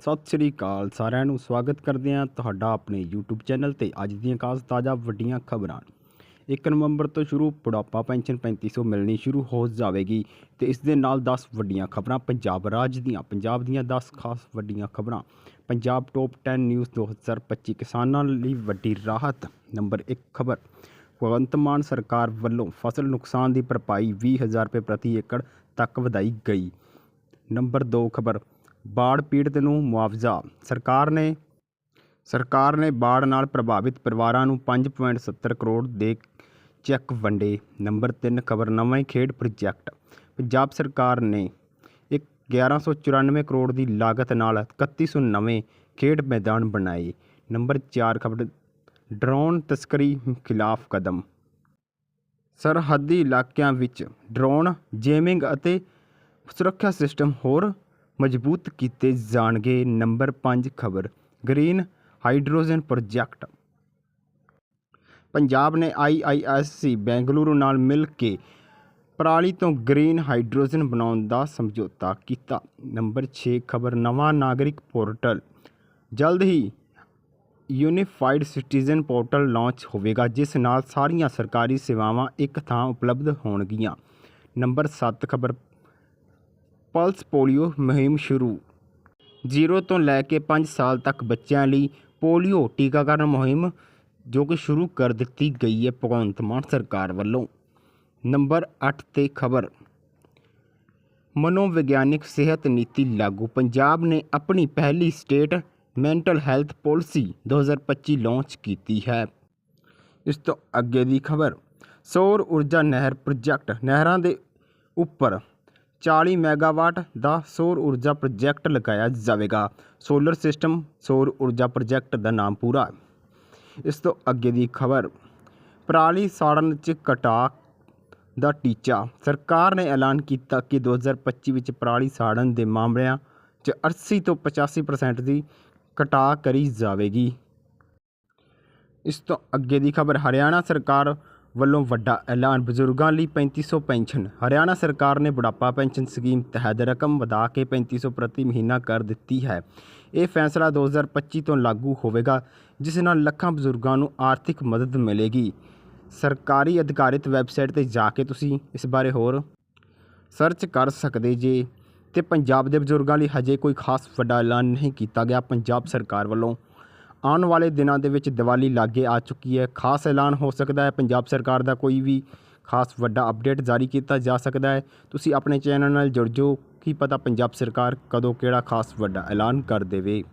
ਸਤਿ ਸ੍ਰੀ ਅਕਾਲ। ਸਾਰਿਆਂ ਨੂੰ ਸਵਾਗਤ ਕਰਦੇ ਹਾਂ ਤੁਹਾਡਾ ਆਪਣੇ YouTube ਚੈਨਲ ਤੇ। ਅੱਜ ਦੀਆਂ ਖਾਸ ਤਾਜ਼ਾ ਵੱਡੀਆਂ ਖਬਰਾਂ। 1 ਨਵੰਬਰ ਤੋਂ ਸ਼ੁਰੂ ਬੁਢਾਪਾ ਪੈਨਸ਼ਨ 3500 ਮਿਲਣੀ ਸ਼ੁਰੂ ਹੋ ਜਾਵੇਗੀ ਤੇ ਇਸ ਦੇ ਨਾਲ 10 ਵੱਡੀਆਂ ਖਬਰਾਂ ਪੰਜਾਬ ਰਾਜ ਦੀਆਂ। ਪੰਜਾਬ ਦੀਆਂ 10 ਖਾਸ ਵੱਡੀਆਂ ਖਬਰਾਂ। ਪੰਜਾਬ ਟੌਪ 10 ਨਿਊਜ਼ 2025 ਕਿਸਾਨਾਂ ਲਈ ਵੱਡੀ ਰਾਹਤ। ਨੰਬਰ 1 ਖਬਰ। ਭਗਵੰਤ ਮਾਨ ਸਰਕਾਰ ਵੱਲੋਂ ਫਸਲ ਨੁਕਸਾਨ ਦੀ ਭਰਪਾਈ 20000 ਰੁਪਏ ਪ੍ਰਤੀ ਏਕੜ ਤੱਕ ਵਧਾਈ ਗਈ। ਨੰਬਰ 2 ਖਬਰ। ਬਾੜ ਪੀੜਤ ਨੂੰ ਮੁਆਵਜ਼ਾ। ਸਰਕਾਰ ਨੇ ਸਰਕਾਰ ਨੇ ਬਾੜ ਨਾਲ ਪ੍ਰਭਾਵਿਤ ਪਰਿਵਾਰਾਂ ਨੂੰ 5.70 ਕਰੋੜ ਦੇ ਚੈੱਕ ਵੰਡੇ। ਨੰਬਰ 3 ਖਬਰ ਨਵੇਂ ਖੇਡ ਪ੍ਰੋਜੈਕਟ। ਪੰਜਾਬ ਸਰਕਾਰ ਨੇ ਇੱਕ 1194 ਕਰੋੜ ਦੀ ਲਾਗਤ ਨਾਲ 3100 ਨਵੇਂ ਖੇਡ ਮੈਦਾਨ ਬਣਾਏ। ਨੰਬਰ 4 ਖਬਰ ਡਰੋਨ ਤਸਕਰੀ ਖਿਲਾਫ ਕਦਮ। ਸਰਹੱਦੀ ਇਲਾਕਿਆਂ ਵਿੱਚ ਡਰੋਨ ਜੇਮਿੰਗ ਅਤੇ ਸੁਰੱਖਿਆ ਸਿਸਟਮ ਹੋਰ ਮਜ਼ਬੂਤ ਕੀਤੇ ਜਾਣਗੇ ਨੰਬਰ 5 ਖਬਰ, ਗ੍ਰੀਨ ਹਾਈਡਰੋਜਨ ਪ੍ਰੋਜੈਕਟ। ਪੰਜਾਬ ਨੇ ਆਈਆਈਐਸਸੀ ਬੈਂਗਲੁਰੂ ਨਾਲ ਮਿਲ ਕੇ ਪਰਾਲੀ ਤੋਂ ਗ੍ਰੀਨ ਹਾਈਡਰੋਜਨ ਬਣਾਉਣ ਦਾ ਸਮਝੌਤਾ ਕੀਤਾ। ਨੰਬਰ 6 ਖਬਰ, ਨਵਾਂ ਨਾਗਰਿਕ ਪੋਰਟਲ। ਜਲਦ ਹੀ ਯੂਨੀਫਾਈਡ ਸਿਟੀਜ਼ਨ ਪੋਰਟਲ ਲਾਂਚ ਹੋਵੇਗਾ, ਜਿਸ ਨਾਲ ਸਾਰੀਆਂ ਸਰਕਾਰੀ ਸੇਵਾਵਾਂ ਇੱਕ ਥਾਂ ਉਪਲਬਧ ਹੋਣਗੀਆਂ। ਨੰਬਰ 7 ਖਬਰ ਪਲਸ ਪੋਲੀਓ ਮੁਹਿੰਮ ਸ਼ੁਰੂ। 0 ਤੋਂ ਲੈ ਕੇ 5 ਸਾਲ ਤੱਕ ਬੱਚਿਆਂ ਲਈ ਪੋਲੀਓ ਟੀਕਾਕਰਨ ਮੁਹਿੰਮ, ਜੋ ਕਿ ਸ਼ੁਰੂ ਕਰ ਦਿੱਤੀ ਗਈ ਹੈ ਭਗਵੰਤ ਮਾਨ ਸਰਕਾਰ ਵੱਲੋਂ। ਨੰਬਰ 8 ਤੇ ਖਬਰ। ਮਨੋਵਿਗਿਆਨਿਕ ਸਿਹਤ ਨੀਤੀ ਲਾਗੂ। ਪੰਜਾਬ ਨੇ ਆਪਣੀ ਪਹਿਲੀ state mental health policy 2025 launch ਕੀਤੀ ਹੈ। ਇਸ ਤੋਂ ਅੱਗੇ ਦੀ ਖਬਰ। ਸੌਰ ਊਰਜਾ ਨਹਿਰ ਪ੍ਰੋਜੈਕਟ ਨਹਿਰਾਂ ਦੇ ਉੱਪਰ 40 ਮੈਗਾਵਾਟ ਦਾ ਸੌਰ ਊਰਜਾ ਪ੍ਰੋਜੈਕਟ ਲਗਾਇਆ ਜਾਵੇਗਾ। ਸੋਲਰ ਸਿਸਟਮ ਸੌਰ ਊਰਜਾ ਪ੍ਰੋਜੈਕਟ ਦਾ ਨਾਮ ਪੂਰਾ। ਇਸ ਤੋਂ ਅੱਗੇ ਦੀ ਖਬਰ, ਪਰਾਲੀ ਸਾੜਨ 'ਚ ਕਟਾ ਦਾ ਟੀਚਾ। ਸਰਕਾਰ ਨੇ ਐਲਾਨ ਕੀਤਾ ਕਿ 2025 ਵਿੱਚ ਪਰਾਲੀ ਸਾੜਨ ਦੇ ਮਾਮਲਿਆਂ 'ਚ 80 ਤੋਂ 85% ਦੀ ਕਟਾ ਕਰੀ ਜਾਵੇਗੀ। ਇਸ ਤੋਂ ਅੱਗੇ ਦੀ ਖਬਰ, ਹਰਿਆਣਾ ਸਰਕਾਰ ਵੱਲੋਂ ਵੱਡਾ ਐਲਾਨ ਬਜ਼ੁਰਗਾਂ ਲਈ 3500 ਪੈਨਸ਼ਨ। ਹਰਿਆਣਾ ਸਰਕਾਰ ਨੇ ਬੁਢਾਪਾ ਪੈਨਸ਼ਨ ਸਕੀਮ ਤਹਿਤ ਰਕਮ ਵਧਾ ਕੇ 3500 ਪ੍ਰਤੀ ਮਹੀਨਾ ਕਰ ਦਿੱਤੀ ਹੈ। ਇਹ ਫੈਸਲਾ 2025 ਤੋਂ ਲਾਗੂ ਹੋਵੇਗਾ, ਜਿਸ ਨਾਲ ਲੱਖਾਂ ਬਜ਼ੁਰਗਾਂ ਨੂੰ ਆਰਥਿਕ ਮਦਦ ਮਿਲੇਗੀ। ਸਰਕਾਰੀ ਅਧਿਕਾਰਿਤ ਵੈਬਸਾਈਟ ਤੇ ਜਾ ਕੇ ਤੁਸੀਂ ਇਸ ਬਾਰੇ ਹੋਰ ਸਰਚ ਕਰ ਸਕਦੇ ਜੇ। ਤੇ ਪੰਜਾਬ ਦੇ ਬਜ਼ੁਰਗਾਂ ਲਈ ਹਜੇ ਕੋਈ ਖਾਸ ਵੱਡਾ ਐਲਾਨ ਨਹੀਂ ਕੀਤਾ ਗਿਆ। ਪੰਜਾਬ ਸਰਕਾਰ ਵੱਲੋਂ ਆਉਣ ਵਾਲੇ ਦਿਨਾਂ ਦੇ ਵਿੱਚ ਦੀਵਾਲੀ ਲਾਗੇ ਆ ਚੁੱਕੀ ਹੈ। ਖਾਸ ਐਲਾਨ ਹੋ ਸਕਦਾ ਹੈ। ਪੰਜਾਬ ਸਰਕਾਰ ਦਾ ਕੋਈ ਵੀ ਖਾਸ ਵੱਡਾ ਅਪਡੇਟ ਜਾਰੀ ਕੀਤਾ ਜਾ ਸਕਦਾ ਹੈ। ਤੁਸੀਂ ਆਪਣੇ ਚੈਨਲ ਨਾਲ ਜੁੜ ਜਾਓ। ਕੀ ਪਤਾ ਪੰਜਾਬ ਸਰਕਾਰ ਕਦੋਂ ਕਿਹੜਾ ਖਾਸ ਵੱਡਾ ਐਲਾਨ ਕਰ ਦੇਵੇ।